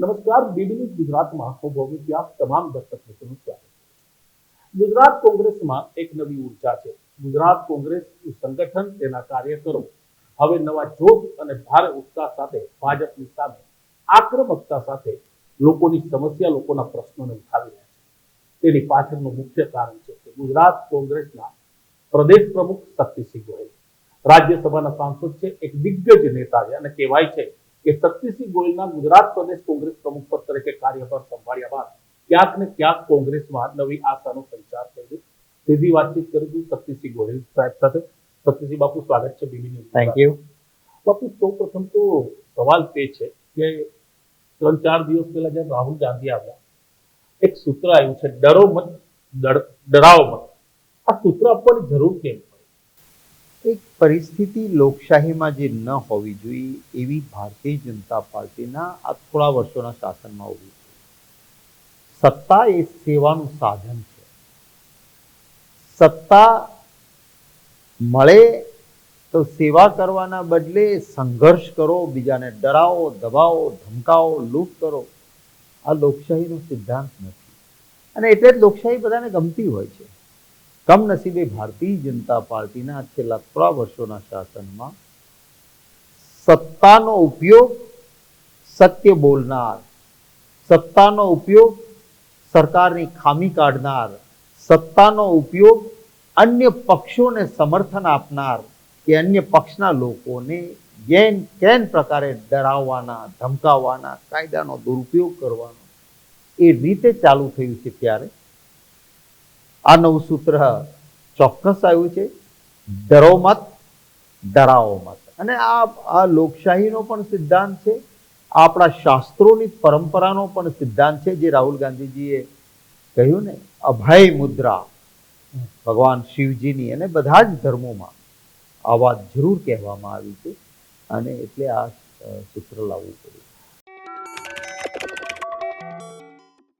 નમસ્કાર બીબીની ગુજરાતમાં હું ભૌમિક તમામ દર્શક મિત્રોનું સ્વાગત છે ગુજરાત કોંગ્રેસમાં એક નવી ઊર્જા છે ગુજરાત કોંગ્રેસ સંગઠન, તેના કાર્યકરો, હવે નવા જોશ અને ભારે ઉત્સાહ સાથે ભાજપની સામે આક્રમકતા સાથે લોકોની સમસ્યા લોકોના પ્રશ્નોને ઉઠાવી રહ્યા છે. તેની પાછળનું મુખ્ય કારણ છે કે ગુજરાત કોંગ્રેસના પ્રદેશ પ્રમુખ શક્તિસિંહ ગોહિલ, રાજ્યસભાના સાંસદ છે, એક દિગ્ગજ નેતા છે અને કહેવાય છે કે શક્તિસિંહ ગોયલના ગુજરાત પ્રદેશ કોંગ્રેસ પ્રમુખ પદ તરીકે કાર્યભાર સંભાળ્યા બાદ ક્યાંક ને ક્યાંક કોંગ્રેસમાં નવી આશાનો સંચાર થઈ સીધી વાતચીત કરીશું શક્તિસિંહ ગોયલ સાહેબ સાથે. શક્તિસિંહ બાપુ સ્વાગત છે બીબી ન્યૂઝ થેન્ક યુ બાપુ સૌ પ્રથમ તો સવાલ તે છે કે ત્રણ ચાર દિવસ પહેલા જ્યારે રાહુલ ગાંધી આવ્યા એક સૂત્ર આવ્યું છે ડરો મત ડર- ડરાવો મત. આ સૂત્ર આપવાની જરૂર કેમ? એક પરિસ્થિતિ લોકશાહીમાં જે ન હોવી જોઈએ એવી ભારતીય જનતા પાર્ટીના આ થોડા વર્ષોના શાસનમાં હોવી સત્તા એ સેવાનું સાધન છે. સત્તા મળે તો સેવા કરવાના બદલે સંઘર્ષ કરો, બીજાને ડરાવો, દબાવો, ધમકાવો, લૂંટ કરો. આ લોકશાહીનો સિદ્ધાંત નથી. અને એટલે જ લોકશાહી બધાને ગમતી હોય છે. કમનસીબે ભારતીય જનતા પાર્ટીના છેલ્લા ત્રણ વર્ષોના શાસનમાં સત્તાનો ઉપયોગ સત્ય બોલનાર, સત્તાનો ઉપયોગ સરકારની ખામી કાઢનાર, સત્તાનો ઉપયોગ અન્ય પક્ષોને સમર્થન આપનાર કે અન્ય પક્ષના લોકોને જેન કેન પ્રકારે ડરાવવાના, ધમકાવવાના, કાયદાનો દુરુપયોગ કરવાનો એ રીતે ચાલુ થયું છે ત્યારે. આ નવું સૂત્ર ચોક્કસ આવ્યું છે. ડરો મત, ડરાવો મત. અને આ આ લોકશાહીનો પણ સિદ્ધાંત છે. આપણા શાસ્ત્રોની પરંપરાનો પણ સિદ્ધાંત છે જે રાહુલ ગાંધીજીએ કહ્યું ને, અભય મુદ્રા. ભગવાન શિવજીની અને બધા જ ધર્મોમાં આ વાત જરૂર કહેવામાં આવી છે. અને એટલે આ સૂત્ર લાવવું પડ્યું